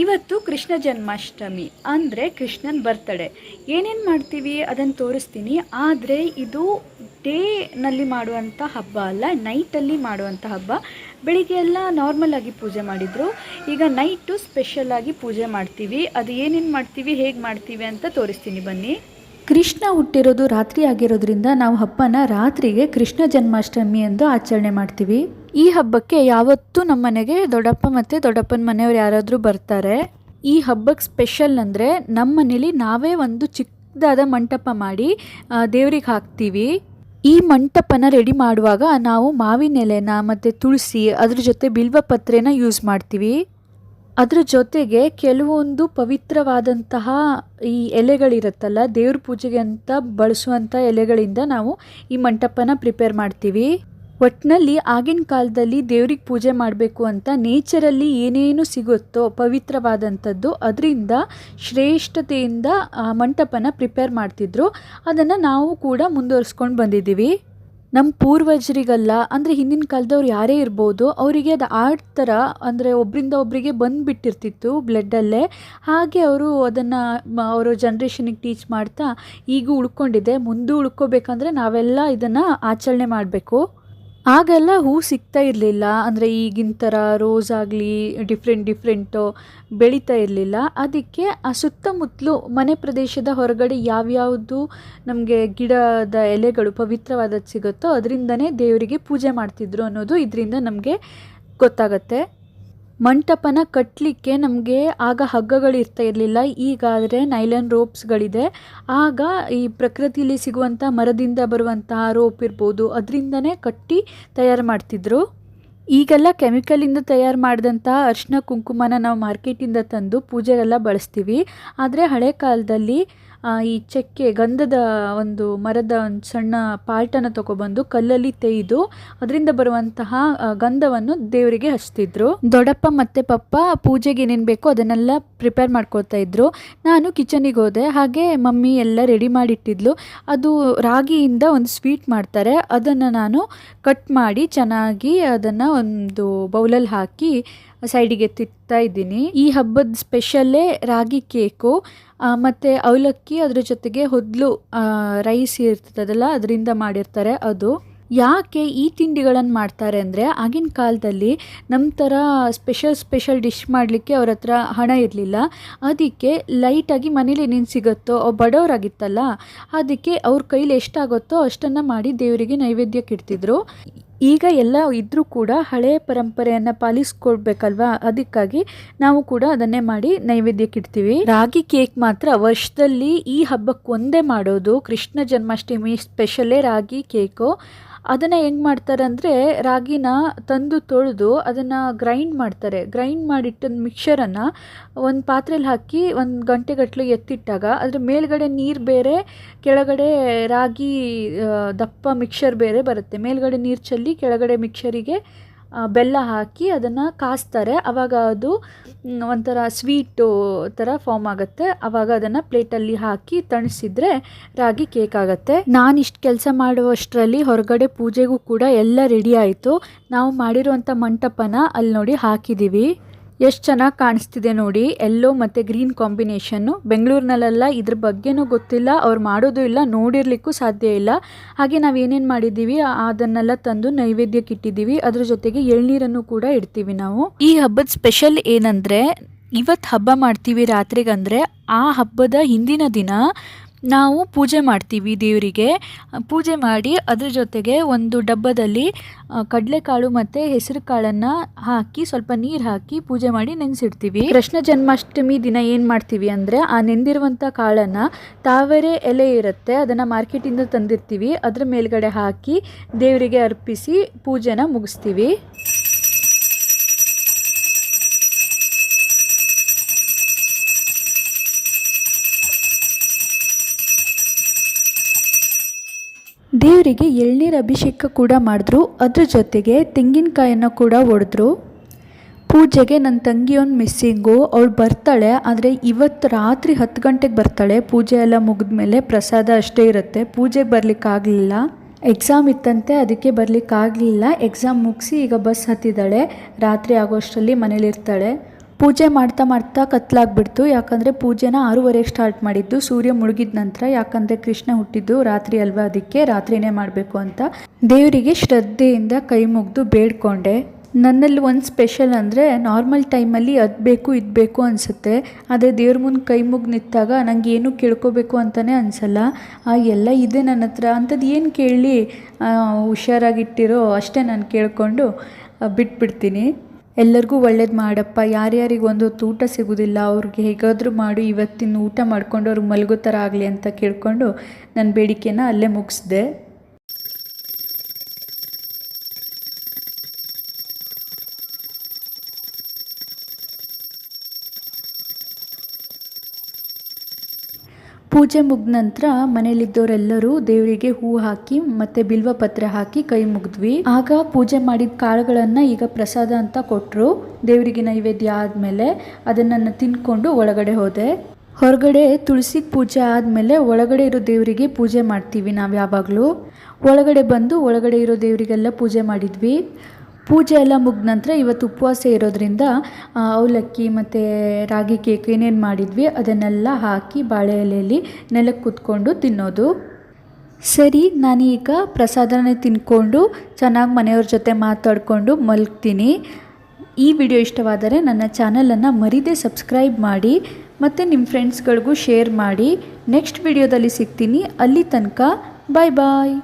ಇವತ್ತು ಕೃಷ್ಣ ಜನ್ಮಾಷ್ಟಮಿ, ಅಂದರೆ ಕೃಷ್ಣನ ಬರ್ತಡೇ ಏನೇನು ಮಾಡ್ತೀವಿ ಅದನ್ನು ತೋರಿಸ್ತೀನಿ. ಆದರೆ ಇದು ಡೇನಲ್ಲಿ ಮಾಡುವಂಥ ಹಬ್ಬ ಅಲ್ಲ, ನೈಟಲ್ಲಿ ಮಾಡುವಂಥ ಹಬ್ಬ. ಬೆಳಿಗ್ಗೆ ಎಲ್ಲ ನಾರ್ಮಲ್ ಆಗಿ ಪೂಜೆ ಮಾಡಿದರು. ಈಗ ನೈಟು ಸ್ಪೆಷಲ್ ಆಗಿ ಪೂಜೆ ಮಾಡ್ತೀವಿ. ಅದು ಏನೇನು ಮಾಡ್ತೀವಿ, ಹೇಗೆ ಮಾಡ್ತೀವಿ ಅಂತ ತೋರಿಸ್ತೀನಿ ಬನ್ನಿ. ಕೃಷ್ಣ ಹುಟ್ಟಿರೋದು ರಾತ್ರಿ ಆಗಿರೋದ್ರಿಂದ ನಾವು ಹಬ್ಬನ ರಾತ್ರಿಗೆ ಕೃಷ್ಣ ಜನ್ಮಾಷ್ಟಮಿ ಎಂದು ಆಚರಣೆ ಮಾಡ್ತೀವಿ. ಈ ಹಬ್ಬಕ್ಕೆ ಯಾವತ್ತೂ ನಮ್ಮ ಮನೆಗೆ ದೊಡ್ಡಪ್ಪ ಮತ್ತು ದೊಡ್ಡಪ್ಪನ ಮನೆಯವ್ರು ಯಾರಾದರೂ ಬರ್ತಾರೆ. ಈ ಹಬ್ಬಕ್ಕೆ ಸ್ಪೆಷಲ್ ಅಂದರೆ ನಮ್ಮ ಮನೇಲಿ ನಾವೇ ಒಂದು ಚಿಕ್ಕದಾದ ಮಂಟಪ ಮಾಡಿ ದೇವ್ರಿಗೆ ಹಾಕ್ತೀವಿ. ಈ ಮಂಟಪನ ರೆಡಿ ಮಾಡುವಾಗ ನಾವು ಮಾವಿನ ಎಲೆನ ಮತ್ತು ತುಳಸಿ ಅದ್ರ ಜೊತೆ ಬಿಲ್ವ ಪತ್ರೆನ ಯೂಸ್ ಮಾಡ್ತೀವಿ. ಅದ್ರ ಜೊತೆಗೆ ಕೆಲವೊಂದು ಪವಿತ್ರವಾದಂತಹ ಈ ಎಲೆಗಳಿರುತ್ತಲ್ಲ, ದೇವ್ರ ಪೂಜೆಗೆ ಅಂತ ಬಳಸುವಂಥ ಎಲೆಗಳಿಂದ ನಾವು ಈ ಮಂಟಪನ ಪ್ರಿಪೇರ್ ಮಾಡ್ತೀವಿ. ಒಟ್ಟಿನಲ್ಲಿ ಆಗಿನ ಕಾಲದಲ್ಲಿ ದೇವ್ರಿಗೆ ಪೂಜೆ ಮಾಡಬೇಕು ಅಂತ ನೇಚರಲ್ಲಿ ಏನೇನು ಸಿಗುತ್ತೋ ಪವಿತ್ರವಾದಂಥದ್ದು ಅದರಿಂದ ಶ್ರೇಷ್ಠತೆಯಿಂದ, ಆ, ಮಂಟಪನ ಪ್ರಿಪೇರ್ ಮಾಡ್ತಿದ್ರು. ಅದನ್ನು ನಾವು ಕೂಡ ಮುಂದುವರಿಸ್ಕೊಂಡು ಬಂದಿದ್ದೀವಿ. ನಮ್ಮ ಪೂರ್ವಜರಿಗಲ್ಲ, ಅಂದರೆ ಹಿಂದಿನ ಕಾಲದವ್ರು ಯಾರೇ ಇರ್ಬೋದು, ಅವರಿಗೆ ಅದು ಆರ್ಟ್ ಥರ, ಅಂದರೆ ಒಬ್ಬರಿಂದ ಒಬ್ಬರಿಗೆ ಬಂದುಬಿಟ್ಟಿರ್ತಿತ್ತು ಬ್ಲಡ್ಡಲ್ಲೇ. ಹಾಗೆ ಅವರು ಅದನ್ನು ಅವರ ಜನ್ರೇಷನಿಗೆ ಟೀಚ್ ಮಾಡ್ತಾ ಈಗೂ ಉಳ್ಕೊಂಡಿದೆ. ಮುಂದೂ ಉಳ್ಕೋಬೇಕಂದ್ರೆ ನಾವೆಲ್ಲ ಇದನ್ನು ಆಚರಣೆ ಮಾಡಬೇಕು. ಆಗೆಲ್ಲ, ಹೂ ಸಿಗ್ತಾ ಇರಲಿಲ್ಲ. ಅಂದರೆ ಈಗಿನ ಥರ ರೋಸ್ ಆಗಲಿ ಡಿಫ್ರೆಂಟ್ ಡಿಫ್ರೆಂಟು ಬೆಳೀತಾ ಇರಲಿಲ್ಲ. ಅದಕ್ಕೆ ಆ ಸುತ್ತಮುತ್ತಲು ಮನೆ ಪ್ರದೇಶದ ಹೊರಗಡೆ ಯಾವ್ಯಾವುದು ನಮಗೆ ಗಿಡದ ಎಲೆಗಳು ಪವಿತ್ರವಾದದ್ದು ಸಿಗುತ್ತೋ ಅದರಿಂದನೇ ದೇವರಿಗೆ ಪೂಜೆ ಮಾಡ್ತಿದ್ರು ಅನ್ನೋದು ಇದರಿಂದ ನಮಗೆ ಗೊತ್ತಾಗತ್ತೆ. ಮಂಟಪನ ಕಟ್ಟಲಿಕ್ಕೆ ನಮಗೆ ಆಗ ಹಗ್ಗಗಳು ಇರ್ತಾ ಇರಲಿಲ್ಲ. ಈಗಾದರೆ ನೈಲನ್ ರೋಪ್ಸ್ಗಳಿದೆ ಆಗ ಈ ಪ್ರಕೃತಿಯಲ್ಲಿ ಸಿಗುವಂಥ ಮರದಿಂದ ಬರುವಂತಹ ರೋಪ್ ಇರ್ಬೋದು. ಅದರಿಂದನೇ ಕಟ್ಟಿ ತಯಾರು ಮಾಡ್ತಿದ್ರು. ಈಗೆಲ್ಲ ಕೆಮಿಕಲಿಂದ ತಯಾರು ಮಾಡಿದಂಥ ಅರಿಶಿನ ಕುಂಕುಮನ ನಾವು ಮಾರ್ಕೆಟಿಂದ ತಂದು ಪೂಜೆಗೆಲ್ಲ ಬಳಸ್ತೀವಿ. ಆದರೆ ಹಳೆ ಕಾಲದಲ್ಲಿ ಈ ಚಕ್ಕೆ ಗಂಧದ ಒಂದು ಮರದ ಒಂದು ಸಣ್ಣ ಪಾರ್ಟನ್ನು ತಗೊಬಂದು ಕಲ್ಲಲ್ಲಿ ತೇಯ್ದು ಅದರಿಂದ ಬರುವಂತಹ ಗಂಧವನ್ನು ದೇವರಿಗೆ ಹಚ್ತಿದ್ರು. ದೊಡ್ಡಪ್ಪ ಮತ್ತು ಪಪ್ಪ ಪೂಜೆಗೆ ಏನೇನು ಬೇಕೋ ಅದನ್ನೆಲ್ಲ ಪ್ರಿಪೇರ್ ಮಾಡ್ಕೋತಾ ಇದ್ರು. ನಾನು ಕಿಚನಿಗೆ ಹೋದೆ, ಹಾಗೆ ಮಮ್ಮಿ ಎಲ್ಲ ರೆಡಿ ಮಾಡಿಟ್ಟಿದ್ಲು. ಅದು ರಾಗಿಯಿಂದ ಒಂದು ಸ್ವೀಟ್ ಮಾಡ್ತಾರೆ, ಅದನ್ನು ನಾನು ಕಟ್ ಮಾಡಿ ಚೆನ್ನಾಗಿ ಅದನ್ನು ಒಂದು ಬೌಲಲ್ಲಿ ಹಾಕಿ ಸೈಡಿಗೆ ತಿಕ್ತಾ ಇದ್ದೀನಿ. ಈ ಹಬ್ಬದ ಸ್ಪೆಷಲ್ಲೇ ರಾಗಿ ಕೇಕು ಮತ್ತು ಅವಲಕ್ಕಿ ಅದ್ರ ಜೊತೆಗೆ ಹೊದ್ಲು ರೈಸ್ ಇರ್ತದಲ್ಲ, ಅದರಿಂದ ಮಾಡಿರ್ತಾರೆ ಅದು. ಯಾಕೆ ಈ ತಿಂಡಿಗಳನ್ನು ಮಾಡ್ತಾರೆ ಅಂದರೆ, ಆಗಿನ ಕಾಲದಲ್ಲಿ ನಮ್ಮ ಥರ ಸ್ಪೆಷಲ್ ಸ್ಪೆಷಲ್ ಡಿಶ್ ಮಾಡಲಿಕ್ಕೆ ಅವ್ರ ಹತ್ರ ಹಣ ಇರಲಿಲ್ಲ. ಅದಕ್ಕೆ ಲೈಟಾಗಿ ಮನೇಲಿ ಏನೇನು ಸಿಗುತ್ತೋ ಬಡವರಾಗಿತ್ತಲ್ಲ, ಅದಕ್ಕೆ ಅವ್ರ ಕೈಲಿ ಎಷ್ಟಾಗುತ್ತೋ ಅಷ್ಟನ್ನು ಮಾಡಿ ದೇವರಿಗೆ ನೈವೇದ್ಯಕ್ಕೆ ಇಡ್ತಿದ್ರು. ಈಗ ಎಲ್ಲ ಇದ್ದರೂ ಕೂಡ ಹಳೆಯ ಪರಂಪರೆಯನ್ನು ಪಾಲಿಸ್ಕೊಡ್ಬೇಕಲ್ವಾ? ಅದಕ್ಕಾಗಿ ನಾವು ಕೂಡ ಅದನ್ನೇ ಮಾಡಿ ನೈವೇದ್ಯಕ್ಕೆ ಇಡ್ತೀವಿ. ರಾಗಿ ಕೇಕ್ ಮಾತ್ರ ವರ್ಷದಲ್ಲಿ ಈ ಹಬ್ಬಕ್ಕೆ ಒಂದೇ ಮಾಡೋದು. ಕೃಷ್ಣ ಜನ್ಮಾಷ್ಟಮಿ ಸ್ಪೆಷಲ್ಲೇ ರಾಗಿ ಕೇಕು. ಅದನ್ನು ಹೆಂಗೆ ಮಾಡ್ತಾರೆ ಅಂದರೆ ರಾಗಿನ ತಂದು ತೊಳೆದು ಅದನ್ನು ಗ್ರೈಂಡ್ ಮಾಡ್ತಾರೆ. ಗ್ರೈಂಡ್ ಮಾಡಿಟ್ಟ ಮಿಕ್ಸರನ್ನು ಒಂದು ಪಾತ್ರೆಯಲ್ಲಿ ಹಾಕಿ ಒಂದು ಗಂಟೆಗಟ್ಟಲೆ ಎತ್ತಿಟ್ಟಾಗ ಅದ್ರ ಮೇಲ್ಗಡೆ ನೀರು ಬೇರೆ, ಕೆಳಗಡೆ ರಾಗಿ ದಪ್ಪ ಮಿಕ್ಸರ್ ಬೇರೆ ಬರುತ್ತೆ. ಮೇಲ್ಗಡೆ ನೀರು ಚೆಲ್ಲಿ ಕೆಳಗಡೆ ಮಿಕ್ಸರಿಗೆ ಬೆಲ್ಲ ಹಾಕಿ ಅದನ್ನು ಕಾಸ್ತಾರೆ. ಆವಾಗ ಅದು ಒಂಥರ ಸ್ವೀಟು ಥರ ಫಾರ್ಮ್ ಆಗುತ್ತೆ. ಆವಾಗ ಅದನ್ನು ಪ್ಲೇಟಲ್ಲಿ ಹಾಕಿ ತಣಿಸಿದ್ರೆ ರಾಗಿ ಕೇಕ್ ಆಗುತ್ತೆ. ನಾನು ಇಷ್ಟು ಕೆಲಸ ಮಾಡುವಷ್ಟರಲ್ಲಿ ಹೊರಗಡೆ ಪೂಜೆಗೂ ಕೂಡ ಎಲ್ಲ ರೆಡಿ ಆಯಿತು. ನಾವು ಮಾಡಿರುವಂಥ ಮಂಟಪನ ಅಲ್ಲಿ ನೋಡಿ ಹಾಕಿದ್ದೀವಿ ಎಷ್ಟು ಚೆನ್ನಾಗಿ ಕಾಣಿಸ್ತಿದೆ ನೋಡಿ, ಎಲ್ಲೋ ಮತ್ತು ಗ್ರೀನ್ ಕಾಂಬಿನೇಷನ್ನು ಬೆಂಗಳೂರಿನಲ್ಲೆಲ್ಲ ಇದ್ರ ಬಗ್ಗೆನೂ ಗೊತ್ತಿಲ್ಲ, ಅವ್ರು ಮಾಡೋದು ಇಲ್ಲ, ನೋಡಿರ್ಲಿಕ್ಕೂ ಸಾಧ್ಯ ಇಲ್ಲ. ಹಾಗೆ ನಾವು ಏನೇನು ಮಾಡಿದ್ದೀವಿ ಅದನ್ನೆಲ್ಲ ತಂದು ನೈವೇದ್ಯಕ್ಕೆ ಇಟ್ಟಿದ್ದೀವಿ. ಅದ್ರ ಜೊತೆಗೆ ಎಳ್ನೀರನ್ನು ಕೂಡ ಇಡ್ತೀವಿ ನಾವು. ಈ ಹಬ್ಬದ ಸ್ಪೆಷಲ್ ಏನಂದರೆ ಇವತ್ತು ಹಬ್ಬ ಮಾಡ್ತೀವಿ ರಾತ್ರಿಗಂದರೆ, ಆ ಹಬ್ಬದ ಹಿಂದಿನ ದಿನ ನಾವು ಪೂಜೆ ಮಾಡ್ತೀವಿ ದೇವರಿಗೆ. ಪೂಜೆ ಮಾಡಿ ಅದ್ರ ಜೊತೆಗೆ ಒಂದು ಡಬ್ಬದಲ್ಲಿ ಕಡಲೆಕಾಳು ಮತ್ತು ಹೆಸರು ಕಾಳನ್ನು ಹಾಕಿ, ಸ್ವಲ್ಪ ನೀರು ಹಾಕಿ ಪೂಜೆ ಮಾಡಿ ನೆನೆಸಿಡ್ತೀವಿ. ಕೃಷ್ಣ ಜನ್ಮಾಷ್ಟಮಿ ದಿನ ಏನು ಮಾಡ್ತೀವಿ ಅಂದರೆ, ಆ ನೆಂದಿರುವಂಥ ಕಾಳನ್ನು ತಾವರೆ ಎಲೆ ಇರುತ್ತೆ, ಅದನ್ನು ಮಾರ್ಕೆಟಿಂದ ತಂದಿರ್ತೀವಿ. ಅದ್ರ ಮೇಲ್ಗಡೆ ಹಾಕಿ ದೇವರಿಗೆ ಅರ್ಪಿಸಿ ಪೂಜೆನ ಮುಗಿಸ್ತೀವಿ. ದೇವರಿಗೆ ಎಳ್ನೀರು ಅಭಿಷೇಕ ಕೂಡ ಮಾಡಿದ್ರು. ಅದ್ರ ಜೊತೆಗೆ ತೆಂಗಿನಕಾಯನ್ನು ಕೂಡ ಒಡೆದ್ರು. ಪೂಜೆಗೆ ನನ್ನ ತಂಗಿಯೊಂದು ಮಿಸ್ಸಿಂಗು, ಅವಳು ಬರ್ತಾಳೆ, ಆದರೆ ಇವತ್ತು ರಾತ್ರಿ ಹತ್ತು ಗಂಟೆಗೆ ಬರ್ತಾಳೆ. ಪೂಜೆ ಎಲ್ಲ ಮುಗಿದ ಮೇಲೆ ಪ್ರಸಾದ ಅಷ್ಟೇ ಇರುತ್ತೆ. ಪೂಜೆಗೆ ಬರಲಿಕ್ಕಾಗಲಿಲ್ಲ ಎಕ್ಸಾಮ್ ಇತ್ತಂತೆ, ಅದಕ್ಕೆ ಬರಲಿಕ್ಕಾಗಲಿಲ್ಲ ಎಕ್ಸಾಮ್ ಮುಗಿಸಿ ಈಗ ಬಸ್ ಹತ್ತಿದ್ದಾಳೆ ರಾತ್ರಿ ಆಗೋಷ್ಟರಲ್ಲಿ ಮನೇಲಿರ್ತಾಳೆ. ಪೂಜೆ ಮಾಡ್ತಾ ಮಾಡ್ತಾ ಕತ್ಲಾಗ್ಬಿಡ್ತು. ಯಾಕಂದರೆ ಪೂಜೆನ ಆರೂವರೆಗೆ ಸ್ಟಾರ್ಟ್ ಮಾಡಿದ್ದು. ಸೂರ್ಯ ಮುಳುಗಿದ ನಂತರ ಯಾಕಂದರೆ ಕೃಷ್ಣ ಹುಟ್ಟಿದ್ದು ರಾತ್ರಿ ಅಲ್ವಾ ಅದಕ್ಕೆ, ರಾತ್ರಿನೇ ಮಾಡಬೇಕು ಅಂತ. ದೇವರಿಗೆ ಶ್ರದ್ಧೆಯಿಂದ ಕೈ ಮುಗಿದು ಬೇಡ್ಕೊಂಡೆ. ನನ್ನಲ್ಲಿ ಒಂದು ಸ್ಪೆಷಲ್ ಅಂದರೆ ನಾರ್ಮಲ್ ಟೈಮಲ್ಲಿ ಅದು ಬೇಕು, ಇದು ಬೇಕು ಅನಿಸುತ್ತೆ. ಆದರೆ ದೇವ್ರ ಮುಂದೆ ಕೈ ಮುಗಿ ನಿಂತಾಗ ನನಗೆ ಏನು ಕೇಳ್ಕೋಬೇಕು ಅಂತಲೇ ಅನಿಸಲ್ಲ. ಆ ಎಲ್ಲ ಇದೆ ನನ್ನ ಹತ್ರ. ಅಂಥದ್ದು ಏನು ಕೇಳಿ ಹುಷಾರಾಗಿಟ್ಟಿರೋ ಅಷ್ಟೇ ನಾನು ಕೇಳಿಕೊಂಡು ಬಿಟ್ಬಿಡ್ತೀನಿ. ಎಲ್ಲರಿಗೂ ಒಳ್ಳೇದು ಮಾಡಪ್ಪ. ಯಾರ್ಯಾರಿಗೆ ಒಂದು ಊಟ ಸಿಗೋದಿಲ್ಲ, ಅವ್ರಿಗೆ ಹೇಗಾದರೂ ಮಾಡು, ಇವತ್ತಿನ ಊಟ ಮಾಡಿಕೊಂಡು ಅವ್ರಿಗೆ ಮಲಗೋ ಥರ ಆಗಲಿ ಅಂತ ಕೇಳಿಕೊಂಡು ನನ್ನ ಬೇಡಿಕೆನ ಅಲ್ಲೇ ಮುಗಿಸ್ದೆ. ಪೂಜೆ ಮುಗಿದ ನಂತರ ಮನೇಲಿದ್ದವರೆಲ್ಲರೂ ದೇವರಿಗೆ ಹೂ ಹಾಕಿ ಮತ್ತೆ ಬಿಲ್ವ ಪತ್ರ ಹಾಕಿ ಕೈ ಮುಗಿದ್ವಿ. ಆಗ ಪೂಜೆ ಮಾಡಿದ ಕಾಳುಗಳನ್ನು ಈಗ ಪ್ರಸಾದ ಅಂತ ಕೊಟ್ಟರು ದೇವರಿಗೆ ನೈವೇದ್ಯ ಆದಮೇಲೆ ಅದನ್ನು ತಿನ್ಕೊಂಡು ಒಳಗಡೆ ಹೋದೆ. ಹೊರಗಡೆ ತುಳಸಿ ಪೂಜೆ ಆದಮೇಲೆ ಒಳಗಡೆ ಇರೋ ದೇವರಿಗೆ ಪೂಜೆ ಮಾಡ್ತೀವಿ ನಾವು ಯಾವಾಗಲೂ. ಒಳಗಡೆ ಬಂದು ಒಳಗಡೆ ಇರೋ ದೇವರಿಗೆಲ್ಲ ಪೂಜೆ ಮಾಡಿದ್ವಿ. ಪೂಜೆ ಎಲ್ಲ ಮುಗಿದ ನಂತರ ಇವತ್ತು ಉಪವಾಸ ಇರೋದ್ರಿಂದ ಅವಲಕ್ಕಿ ಮತ್ತು ರಾಗಿ ಕೇಕ್ ಏನೇನು ಮಾಡಿದ್ವಿ, ಅದನ್ನೆಲ್ಲ ಹಾಕಿ ಬಾಳೆ ಎಲೆಯಲ್ಲಿ ನೆಲಕ್ಕೆ ಕೂತ್ಕೊಂಡು ತಿನ್ನೋದು. ಸರಿ, ನಾನೀಗ ಪ್ರಸಾದನೇ ತಿನ್ಕೊಂಡು ಚೆನ್ನಾಗಿ ಮನೆಯವ್ರ ಜೊತೆ ಮಾತಾಡಿಕೊಂಡು ಮಲಗ್ತೀನಿ. ಈ ವಿಡಿಯೋ ಇಷ್ಟವಾದರೆ ನನ್ನ ಚಾನಲನ್ನು ಮರಿದೇ ಸಬ್ಸ್ಕ್ರೈಬ್ ಮಾಡಿ, ಮತ್ತು ನಿಮ್ಮ ಫ್ರೆಂಡ್ಸ್ಗಳಿಗೂ ಶೇರ್ ಮಾಡಿ. ನೆಕ್ಸ್ಟ್ ವಿಡಿಯೋದಲ್ಲಿ ಸಿಗ್ತೀನಿ. ಅಲ್ಲಿ ತನಕ ಬಾಯ್ ಬಾಯ್.